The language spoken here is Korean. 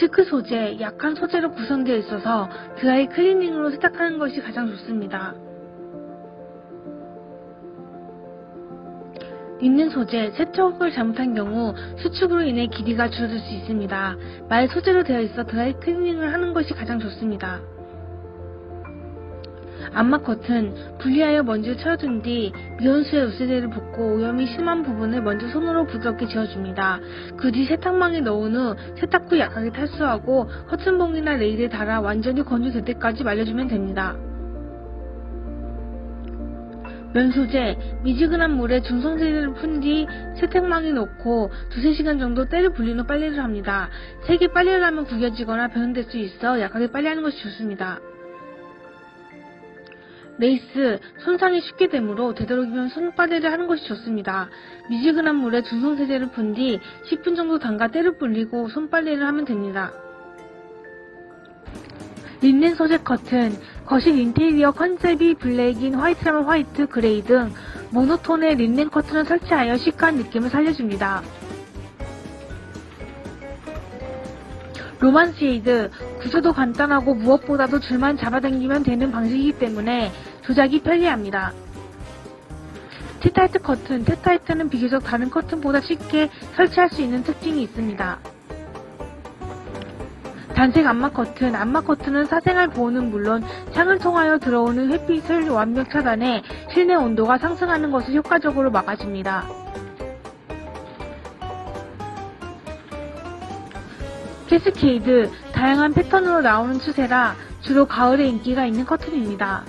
실크 소재, 약한 소재로 구성되어 있어서 드라이 클리닝으로 세탁하는 것이 가장 좋습니다. 린넨 소재, 세척을 잘못한 경우 수축으로 인해 길이가 줄어들 수 있습니다. 말 소재로 되어 있어 드라이 클리닝을 하는 것이 가장 좋습니다. 암막 커튼, 분리하여 먼지를 채워준 뒤 미온수의 우세대를 붓고 오염이 심한 부분을 먼저 손으로 부드럽게 지워줍니다. 그 뒤 세탁망에 넣은 후 세탁 후 약하게 탈수하고 커튼봉이나 레일에 달아 완전히 건조될 때까지 말려주면 됩니다. 면 소재, 미지근한 물에 중성세제를 푼 뒤 세탁망에 넣고 두세 시간 정도 때를 불린 후 빨래를 합니다. 세게 빨래를 하면 구겨지거나 변형될 수 있어 약하게 빨래하는 것이 좋습니다. 레이스, 손상이 쉽게 되므로 되도록이면 손빨래를 하는 것이 좋습니다. 미지근한 물에 중성세제를 푼 뒤 10분 정도 담가 때를 불리고 손빨래를 하면 됩니다. 린넨 소재 커튼, 거실 인테리어 컨셉이 블랙인 화이트라면 화이트, 그레이 등 모노톤의 린넨 커튼을 설치하여 시크한 느낌을 살려줍니다. 로만 쉐이드, 구조도 간단하고 무엇보다도 줄만 잡아당기면 되는 방식이기 때문에 조작이 편리합니다. 티타이트 커튼, 티타이트는 비교적 다른 커튼보다 쉽게 설치할 수 있는 특징이 있습니다. 단색 암막 커튼, 암막 커튼은 사생활 보호는 물론 창을 통하여 들어오는 햇빛을 완벽 차단해 실내 온도가 상승하는 것을 효과적으로 막아줍니다. 캐스케이드, 다양한 패턴으로 나오는 추세라 주로 가을에 인기가 있는 커튼입니다.